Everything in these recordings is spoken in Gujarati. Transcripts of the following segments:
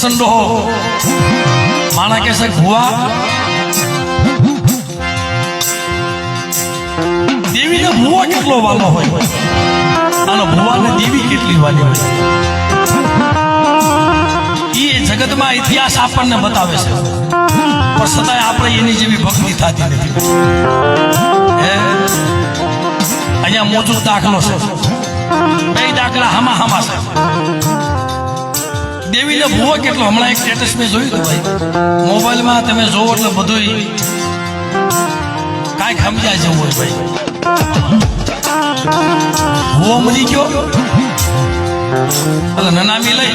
કરશન ડોહો માણા કે છે ભુવા. દેવીને ભુવા કેટલો વાલો હોય? અને ભુવાને દેવી કેટલી વાલી હોય? એ જગતમાં ઇતિહાસ આપણને બતાવે છે. પણ છતાંય આપણે એની જેવી ભક્તિ થતી નથી. અહીંયા મોજૂદ દાખલો છે. બે દાખલા હામા હામા છે. દેવીને ભૂવો કેટલો? હમણાં એક સ્ટેટસ મેં જોયું હતું ભાઈ. મોબાઈલમાં તમે જોવો એટલે બધું કાંઈક સમજાય જવું હોય ભાઈ. ભૂવો મરી ગયો. એટલે નનામી લઈ.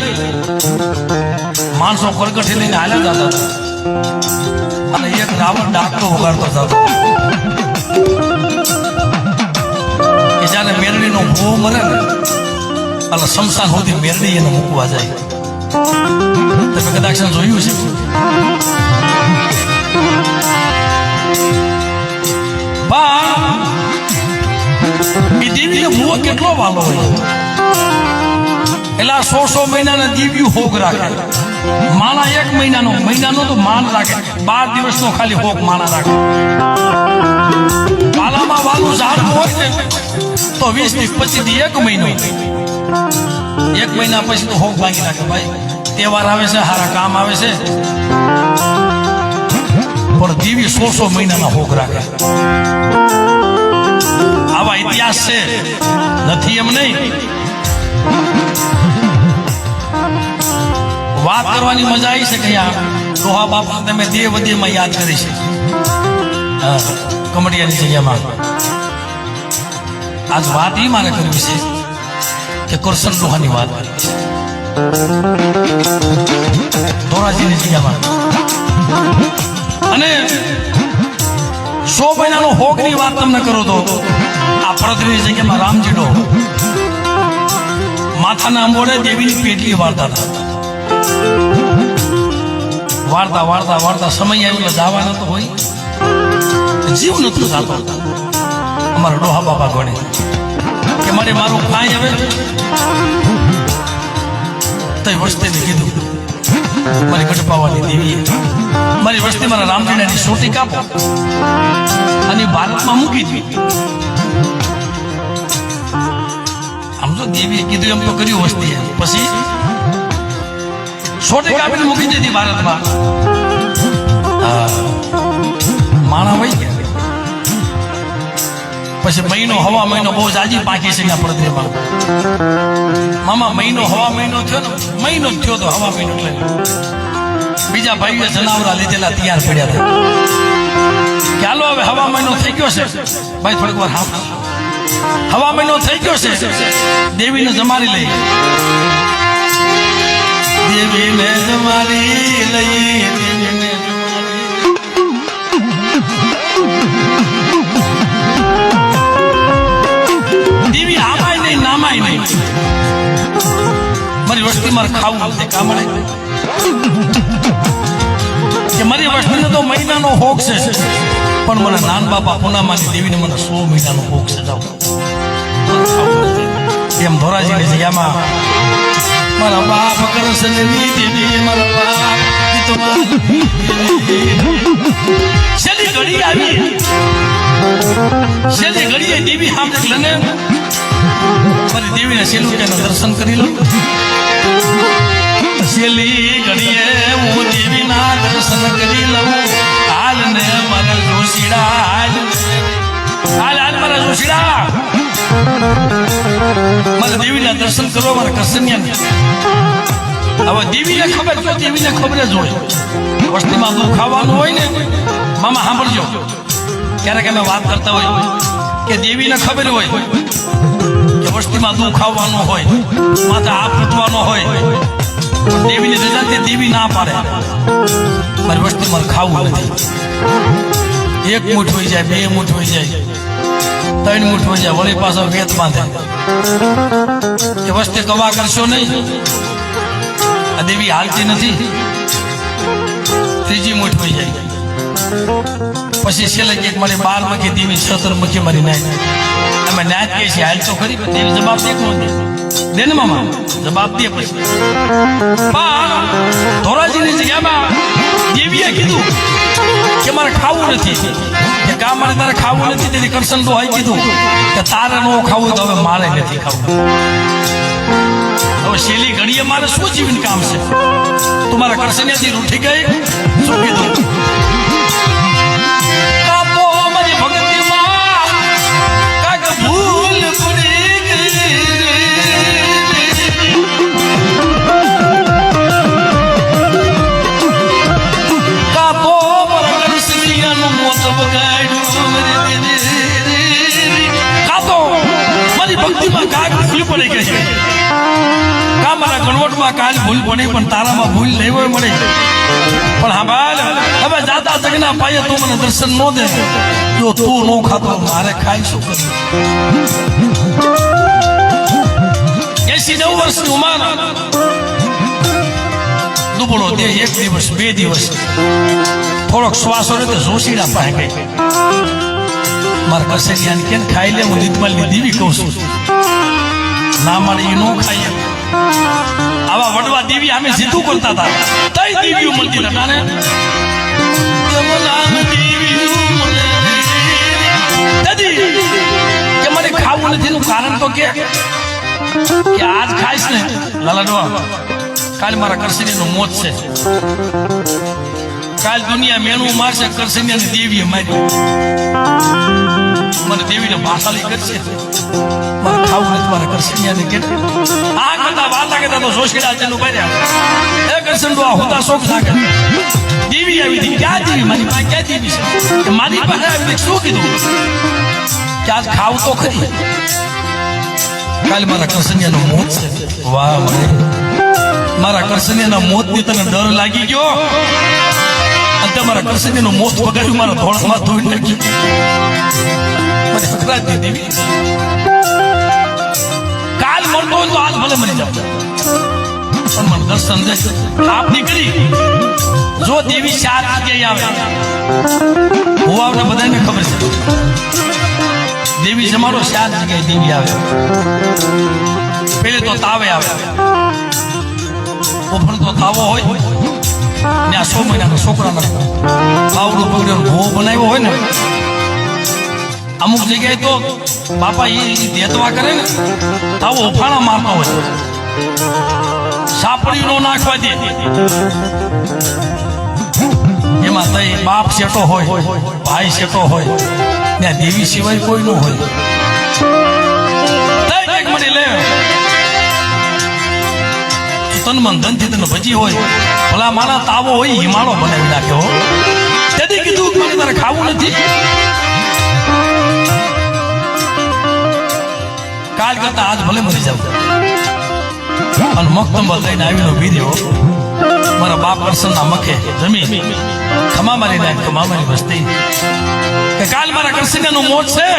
માણસો કરકઠી લઈને હાલ્યા જતા હતા. અને એક ડાવર ડાકતો વગાડતો હતો. કે જ્યારે મેરડીનો ભૂવો મરે ને, એટલે શમશાન સુધી મેરડી એને મૂકવા જાય. તમે કદાચ જોયું છે બા એ દેવીને ભૂવો કેટલો વાલો હોય એટલે સો સો મહિનાના દીવ્યું હોગ રાખે માણા એક મહિનાનો મહિનાનો તો માન રાખે બાર દિવસનો ખાલી હોગ માણા રાખે વાલામાં વાલું ઝાડ હોય ને તો વીસ પચીસથી એક મહિનો એક મહિના પછી તો હોગ ભાંગી નાખે ભાઈ તહેવાર આવે છે, હારા કામ આવે છે. પણ દેવી સો સો મહિનાના હોગ રાખે. આવા ઇતિહાસ છે. નથી એમ નહીં. વાત કરવાની મજા આવી છે કે લોહા બાપા તમે દેવ દેવમાં યાદ કરી છે. કમડિયાની જગ્યામાં. આજ વાત એ મારે કરવી છે કે કરશન લોહાની વાત. ધોરાજીની જગ્યામાં અને સો મહિનાનો હોગની વાત તમને કરો તો આ પરદની જગ્યામાં રામજીડો માથાના અંબોડે દેવીની પેટલી વાર્તા વાર્તા વાર્તા વાળતા સમય આવ્યો દાવાનો તો હોય. જીવ નતો થતો અમારા ડોહા બાપા ગણે. કે મારે મારું કાંઈ હવે? તઈ વસ્તીને કીધું. મારી ગઢપાવાની દેવીએ મારી વસ્તી મારા રામજીનાની સોટી કાપો. અને ભારતમાં મૂકી દીધી આમ તો દેવીએ કીધું એમ તો કર્યું વસ્તી પછી સોટી કાપીને મૂકી દીધી ભારતમાં. માણા ગયા. પછી મહિનો, હવા મહિનો બહુ જાજી પાકી છે ત્યાં પડદરીમાં મામા, મહિનો, હવા મહિનો થયો ને મહિનો થયો તો હવા મહિનો એટલે. બીજા ભાઈઓ જનાવરા લીધેલા તૈયાર પડ્યા હતા ચાલો હવે હવા મહિનો થઈ ગયો છે. ભાઈ, થોડીક વાર હા હવા મહિનો થઈ ગયો છે. દેવીને જમારી લઈ. દેવીને જમારી લઈ, દેવીને જમાડી મારી મારે ખાવું તે કામડે કે મારી વસ્તીને તો મહિનાનો હોક છે. પણ મને નાન બાપા પૂનામાની દેવીને મને સો મહિનાનો હોક છે. જાઓ. એમ ધોરાજીની જગ્યામાં મારા બાપ કરશે દેવી મારા બાપ છેલ્લી ઘડી આવી? છેલ્લી ઘડીએ દેવી સામે લને મારી દેવીને છેલ્લું તેનું દર્શન કરી લો. છેલ્લી ઘડીએ હું દેવીના દર્શન કરી લઉં. હાલ ને મારા જોશીડા, હાલ. હાલ હાલ, મારા જોશીડા. મારા દેવીના દર્શન કરો મારા કસન્યા હવે દેવીને ખબર જો દેવીને ખબર જ હોય. વસ્તીમાં દુઃખ ખાવાનું હોય ને, મામા સાંભળજો. ક્યારેક અમે વાત કરતા હોય કે દેવીને ખબર હોય. વસ્તીમાં દુઃખ આવવાનું હોય, માથે આ ફૂટવાનો હોય, પણ રજા તે દેવી ના પાડે. મારી વસ્તીમાં ખાવું નથી. એક મૂઠ હોઈ જાય, બે મૂઠ હોઈ જાય, ત્રણ મૂઠ હોઈ જાય, વળી પાછો વેત બાંધે. એ વસ્તે કવા કરશો નહીં? આ દેવી હાલતી નથી. ત્રીજી મૂઠ હોઈ જાય. પછી છેલ્લે એક મારી બાર મખી દેવી સતર મખી મારી નાય અમે ના કહીએ છે, હાલ તો ખરી, પણ એવી જવાબ દે કોણ દે દે ને મામા, જવાબ દે પછી. પણ ધોરાજીની જગ્યામાં દેવીએ કીધું કે મારે ખાવું નથી. કે કા મારે તારે ખાવું નથી, તેથી કરશન તો હોય કીધું કે તારે ન ખાવું તો હવે મારે નથી ખાવું. હવે શેલી ઘડીએ મારે શું જીવન કામ છે? તું મારા કરશન્યાથી રૂઠી ગઈ? શું કીધું? ભૂલ પડી ગઈ છે. કા મારા કન્વર્ટમાં કાલ ભૂલ પડી પણ તારામાં ભૂલ નહીં હોય મળે. પણ હા બાલ, હવે જાતા જગના પાયે તું મને દર્શન નો દે. જો તું નો ખાતો મારે ખાઈ શું કરવું? એસી નવ વર્ષની ઉંમર. દુબળો દે એક દિવસ, બે દિવસ. થોડોક શ્વાસો રહે તો જોશીડા પાસે ગઈ. મારા કસેરિયાને કેમ ખાઈ લે, હું દીતમાલની દેવી કહું છું. ના મળે એ નો ખાઈએ. આવા વડવા દેવી અમે જીતું કરતા હતા. તઈ દેવીઓ મળતી હતા. ને દાદી કે મારે ખાવું નથી નું કારણ તો કે આજ ખાઈશ ને. લાલાડવા કાલ મારા કરસનીનું મોત છે. કાલ દુનિયા મેણું મારશે કરસનિયાની દેવીએ મારી. મને દેવીને ભાષાલી કરશે મારે ખાવું નથી, મારે કરસનિયાને કે આ કરતા વાતા કરતા તો જોશીડા જેનું કર્યા એ કરશે તો આ હોતા શોખ લાગે દેવી આવી હતી. ક્યાં દેવી? મારી પાસે ક્યાં દેવી છે? મારી પાસે આવી શું કીધું? કે ખાવું તો ખરી. કાલે મારા કરસનિયાનું મોત છે. વાહ મારા કરસનિયાના મોતની તને ડર લાગી ગયો? તમારા નું મોત વગાડ્યું મારા ધોળમાં ધોઈ નાખ્યું. મને દે દેવી. કાલ મળતો હોય તો આજ ભલે મરી જાવ પણ મને દર્શન દે. આપની કરી જો દેવી ચાર જગ્યાએ આવે. હું આવને બધાને ખબર છે. દેવી જમાડો ચાર જગ્યાએ દેવી આવે. પેલે તો તાવે આવે. ઉપર તો તાવો હોય. ને આ સો મહિનાના છોકરાનો બાવડું પગડ્યો ભોવો બનાવ્યો હોય ને. અમુક જગ્યાએ તો બાપા એ દેતવા કરે ને, આવો ઉફાળા મારતો હોય. સાપડી નો નાખવા દે. એમાં તઈ બાપ શેટો હોય, ભાઈ શેટો હોય ત્યાં દેવી સિવાય કોઈ ન હોય તન મન ધનથી તને ભજી હોય, ભલા મારા તાવો હોય, હિમાળો બનાવી નાખ્યો તેથી કીધું મને તારે ખાવું નથી. કાલ કરતા આજ ભલે મરી જાવ અને મક્તંબર લઈને આવીનો વીર્યો મારા બાપ કરશનના મખે જમીન ખમા મારી નાખ, ખમા મારી વસ્તી. કે કાલ મારા કરશનિયાનું મોત છે.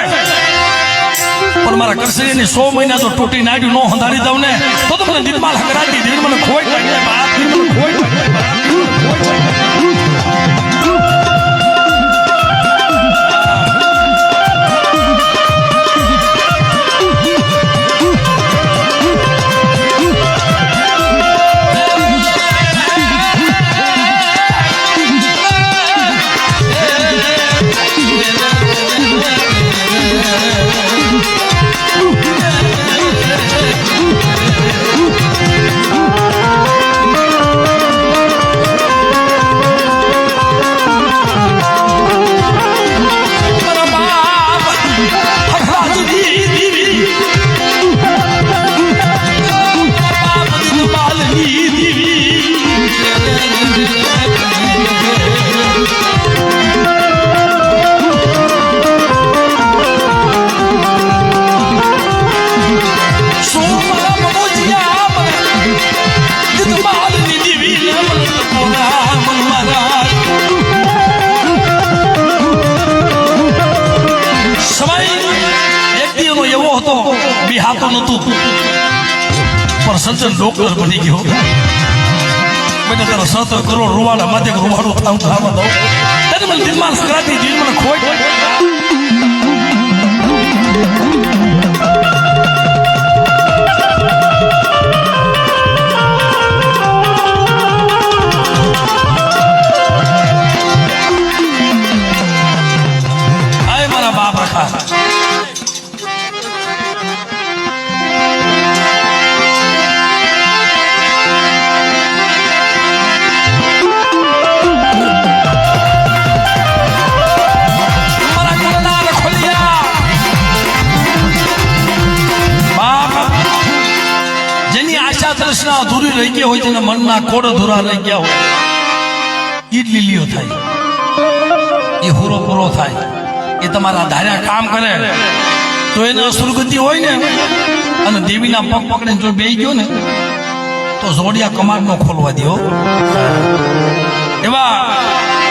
પણ મારા કરસરીની સો મહિના તો તૂટી નાડ્યું નો હંધારી દઉં ને, તો મને દિલમાલ હકરાતી દીધી મને ખોઈ મને ખોટ હાલતું નતું પણ સજ્જન ડોક્ટર બની ગયો બેટા તારા સત્તર કરોડ રૂવાડા માથે રૂવાડું થાવ થાવા દો તને મને દિલમાં સંક્રાંતિ દિલ મને ખોટ મારા બાપ રહી ગયા હોય જેના મનના કોડ અધૂરા રહી ગયા હોય. જ લીલીઓ થાય. એ હુરો પૂરો થાય. એ તમારા ધાર્યા કામ કરે. તો એને અસુરગતિ હોય ને, અને દેવીના પગ પકડીને જો બેહી ગયો ને, તો જોડિયા કમાડ નો ખોલવા દો એવા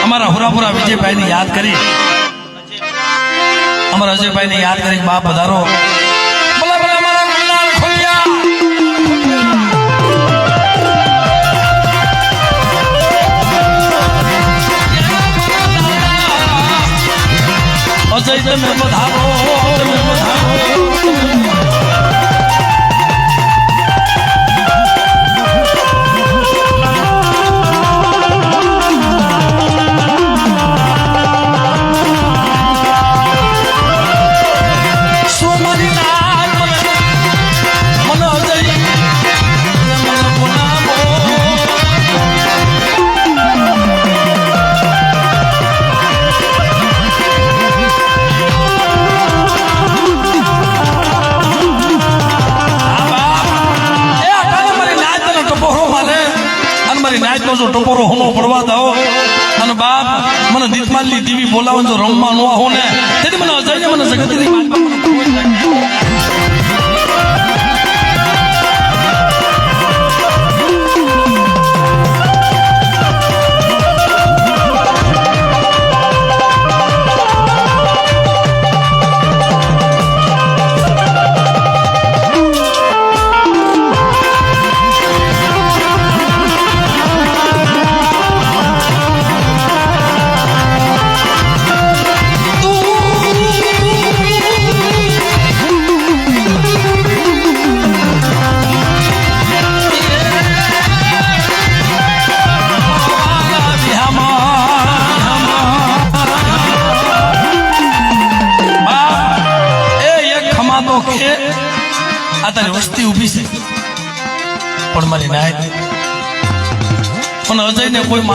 અમારા હુરાપુરા વિજયભાઈને યાદ કરી. અમારા અજયભાઈને યાદ કરી બાપ વધારો. તમે વધારો તમે વધારો. દેવી બોલાવો જો રમવા નો આવો ને તેથી મને અજયને મને જગતની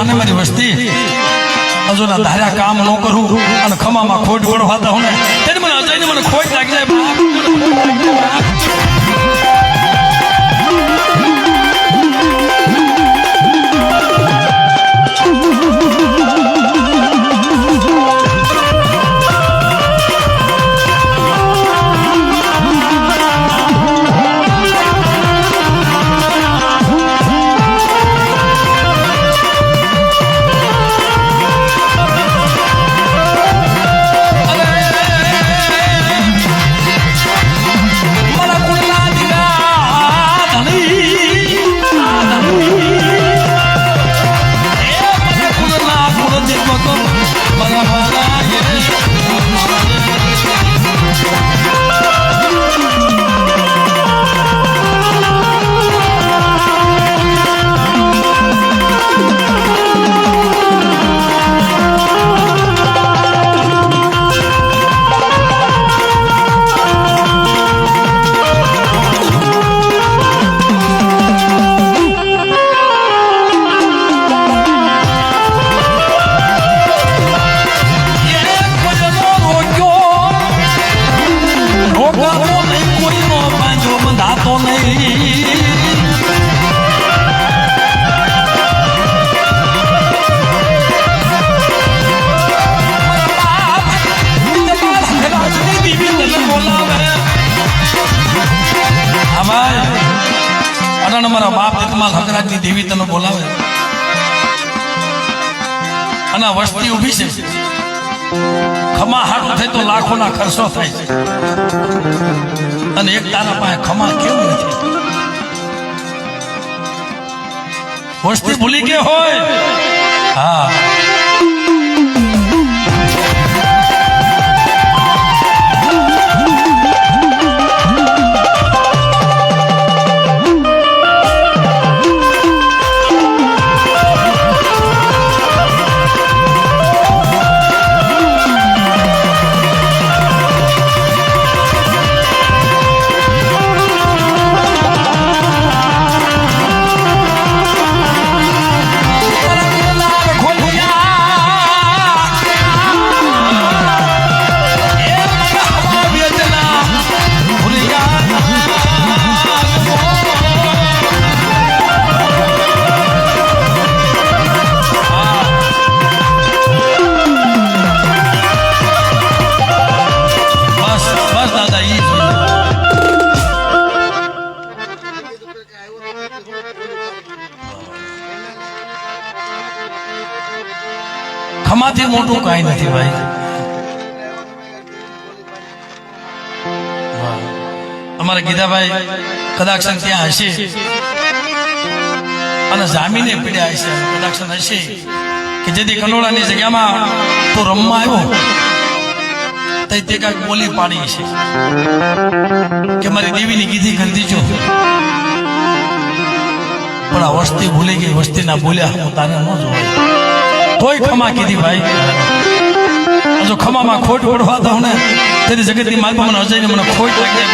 માને મારી વસ્તી. હજુ ના ધાર્યા કામ ન કરું અને ખમામાં ખોટ ગોળવાતા હું ને. તેથી મને અજયને મને ખોટ લાગી જાય વસ્તી ઊભી છે. ખમા હારું થાય તો લાખોના ખર્ચો થાય અને એક તારા પાસે ખમા કેવું નથી? વસ્તી ભૂલી ગઈ હોય. હા. ખમાથી મોટું કઈ નથી ભાઈ. અમારા ગીતાભાઈ કદાચ ત્યાં હશે. અને જામીને પીડ્યા હશે. કદાચ હશે. કે જેથી કનોડાની જગ્યામાં તો રમવા આવ્યો. તો કાંઈક બોલી પાડી છે. કે મારી દેવીની કીધી કરી દીજો પણ આ વસ્તી ભૂલી ગઈ વસ્તી ના ભૂલ્યા, હું તારે ન જોવાય. તોય ખમા કીધી ભાઈ. જો ખમામાં ખોટ પડવા દઉં ને, તેની જગતની માલમાં મને અજયને મને ખોટ લાગી